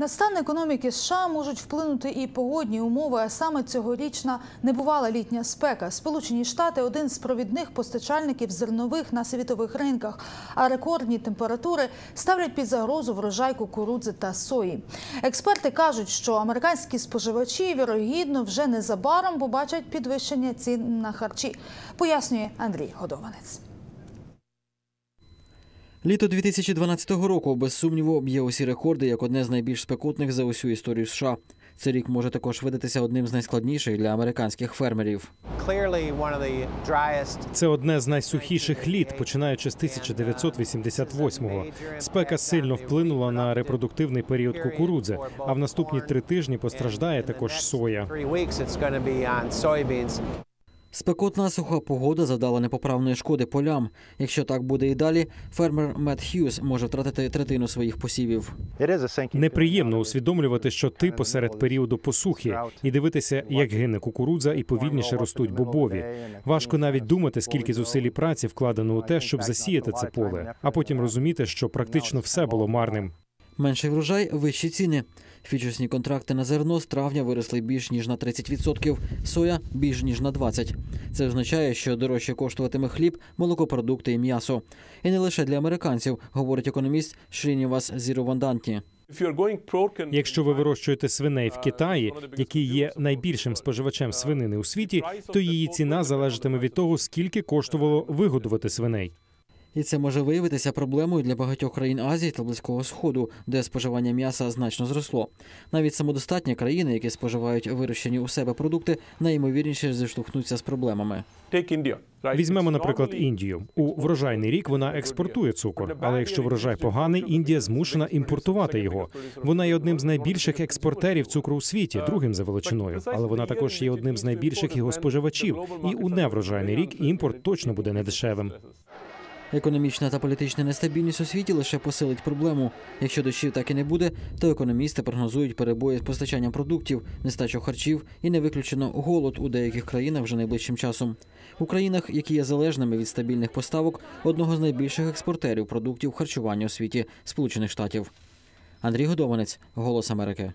На стан економіки США можуть вплинути і погодні умови, а саме цьогорічна небувала літня спека. Сполучені Штати один з провідних постачальників зернових на світових ринках. А рекордні температури ставлять під загрозу врожай кукурудзи та сої. Експерти кажуть, що американські споживачі вірогідно вже незабаром побачать підвищення цін на харчі. Пояснює Андрій Годованець. Літо 2012 року без сумніву б'є усі рекорди як одне з найбільш спекотних за усю історію США. Цей рік може також видатися одним з найскладніших для американських фермерів. Це одне з найсухіших літ, починаючи з 1988-го. Спека сильно вплинула на репродуктивний період кукурудзи. А в наступні три тижні постраждає також соя. Спекотна суха погода завдала непоправної шкоди полям. Якщо так буде і далі, фермер Мет Х'юз може втратити третину своїх посівів. Неприємно усвідомлювати, що ти посеред періоду посухи, і дивитися, як гине кукурудза і повільніше ростуть бобові. Важко навіть думати, скільки зусиль і праці вкладено у те, щоб засіяти це поле, а потім розуміти, що практично все було марним. Менший врожай, вищі ціни. Фічусні контракти на зерно з травня виросли більш ніж на 30%, соя більш ніж на 20%. Це означає, що дорожче коштуватиме хліб, молокопродукти і м'ясо. І не лише для американців, говорить економіст Шрінівас Зірованданті. Якщо ви вирощуєте свиней в Китаї, який є найбільшим споживачем свинини у світі, то її ціна залежатиме від того, скільки коштувало вигодувати свиней. І це може виявитися проблемою для багатьох країн Азії та Близького Сходу, де споживання м'яса значно зросло. Навіть самодостатні країни, які споживають вирощені у себе продукти, найімовірніше зіштовхнуться з проблемами. Візьмемо, наприклад, Індію. У врожайний рік вона експортує цукор, але якщо врожай поганий, Індія змушена імпортувати його. Вона є одним з найбільших експортерів цукру у світі, другим за величиною, але вона також є одним з найбільших його споживачів. І у неврожайний рік імпорт точно буде недешевим. Економічна та політична нестабільність у світі лише посилить проблему. Якщо дощів так і не буде, то економісти прогнозують перебої з постачанням продуктів, нестачу харчів і не виключено голод у деяких країнах вже найближчим часом. У країнах, які є залежними від стабільних поставок, одного з найбільших експортерів продуктів харчування у світі Сполучених Штатів. Андрій Годованець, Голос Америки.